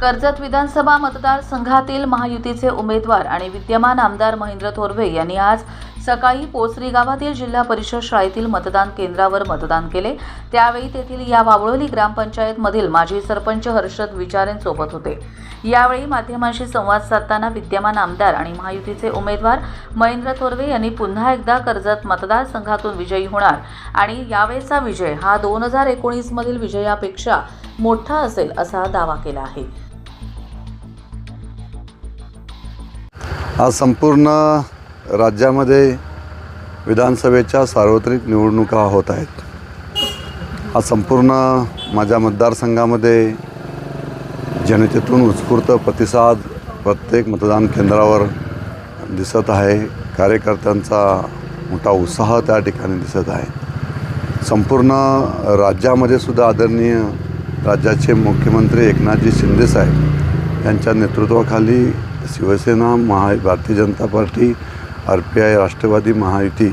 कर्जत विधानसभा मतदारसंघातील महायुतीचे उमेदवार आणि विद्यमान आमदार महेंद्र थोरवे यांनी आज सकाळी पोसरी गावातील जिल्हा परिषद शाळेतील मतदान केंद्रावर मतदान केले. त्यावेळी तेथील या वावळोली ग्रामपंचायतमधील माजी सरपंच हर्षद विचारेंसोबत होते. यावेळी माध्यमांशी संवाद साधताना विद्यमान आमदार आणि महायुतीचे उमेदवार महेंद्र थोरवे यांनी पुन्हा एकदा कर्जत मतदारसंघातून विजयी होणार आणि यावेळेचा विजय हा दोन हजार एकोणीसमधील विजयापेक्षा मोठा असेल असा दावा केला आहे. आज संपूर्ण राज्यामध्ये विधानसभेच्या सार्वत्रिक निवडणुका होत आहेत. हा संपूर्ण माझ्या मतदारसंघामध्ये जनतेतून उत्स्फूर्त प्रतिसाद प्रत्येक मतदान केंद्रावर दिसत आहे. कार्यकर्त्यांचा मोठा उत्साह त्या ठिकाणी दिसत आहे. संपूर्ण राज्यामध्ये सुद्धा आदरणीय राज्याचे मुख्यमंत्री एकनाथजी शिंदेसाहेब यांच्या नेतृत्वाखाली शिवसेना महा Bharatiya Janata party R P I Rashtrawadi Mahayuti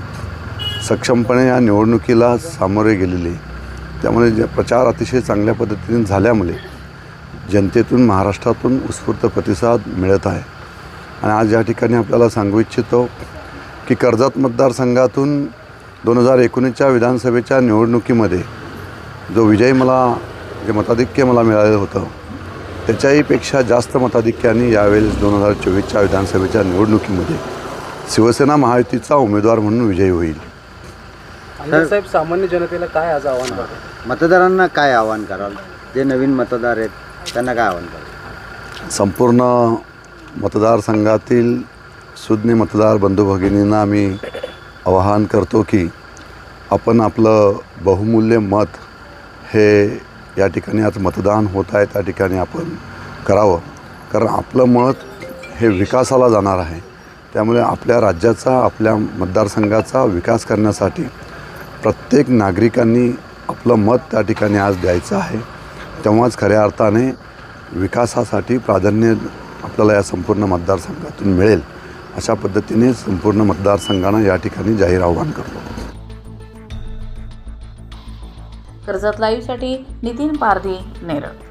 सक्षमपणे या निवडणुकीला सामोरे गेलेली. त्यामुळे जे प्रचार अतिशय चांगल्या पद्धतीने झाल्यामुळे जनतेतून महाराष्ट्रातून उत्स्फूर्त प्रतिसाद मिळत आहे. आणि आज या ठिकाणी आपल्याला सांगू इच्छितो की कर्जत मतदारसंघातून दोन हजार एकोणीसच्या विधानसभेच्या निवडणुकीमध्ये जो विजय मला जे मताधिक्य मला मिळालेलं होतं त्याच्याहीपेक्षा जास्त मताधिक्याने यावेळेस दोन हजार चोवीसच्या विधानसभेच्या निवडणुकीमध्ये शिवसेना महायुतीचा उमेदवार म्हणून विजयी होईल. साहेब सामान्य जनतेला काय आज आव्हान मतदारांना काय आवाहन कराल? जे नवीन मतदार आहेत त्यांना काय आवाहन कराल? संपूर्ण मतदारसंघातील सुज्ञ मतदार बंधू भगिनींना मी आवाहन करतो की आपण आपलं बहुमूल्य मत हे या ठिकाणी आज मतदान होत आहे त्या ठिकाणी आपण करावं. कारण आपलं मत हे विकासाला जाणार आहे. त्यामुळे आपल्या राज्याचा आपल्या मतदारसंघाचा विकास करण्यासाठी प्रत्येक नागरिकांनी आपलं मत त्या ठिकाणी आज द्यायचं आहे. तेव्हाच खऱ्या अर्थाने विकासासाठी प्राधान्य आपल्याला या संपूर्ण मतदारसंघातून मिळेल. अशा पद्धतीने संपूर्ण मतदारसंघानं या ठिकाणी जाहीर आव्हान करतो. कर्जत लाईव्हसाठी नितीन पारधी नेरळ.